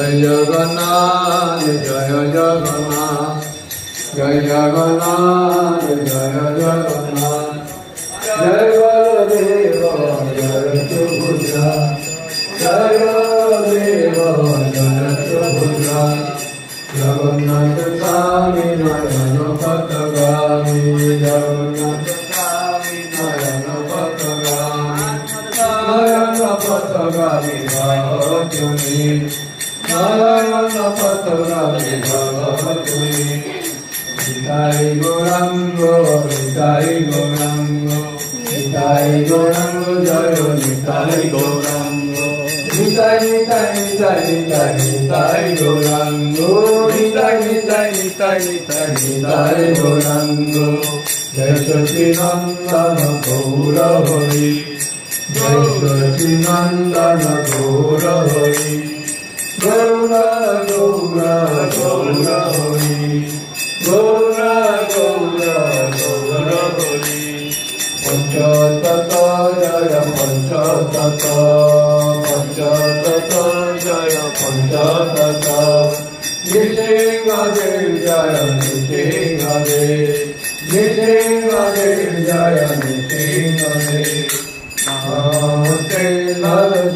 Joy Jagannath Joy Jagannath Joy Jagannath Joy Jagannath. Joy Baladev, Joy Subhadra Joy Baladev, Joy Subhadra Jagannath Swami, Nayan পথগামী Jagannath Swami, Nayan পথগামী Nayan পথগামী Bhagavati Nitai Gauranga Nitai Gauranga Nitai Gauranga Joy Nitai Gauranga Nitai Nitai Nitai Nitai Nitai Gauranga Nitai Nitai Nitai Nitai Nitai Gauranga Joy Sachi Nandan Gour Hari Joy Sachi Nandan Gour Hari Gour Gour Gour Hari Gour Gour Gour Hari পঞ্চতত Joy পঞ্চতত পঞ্চতত Joy পঞ্চতত Nrisinghadev Joy Nrisinghadev Nrisinghadev Joy Nrisinghadev namaste Narasimha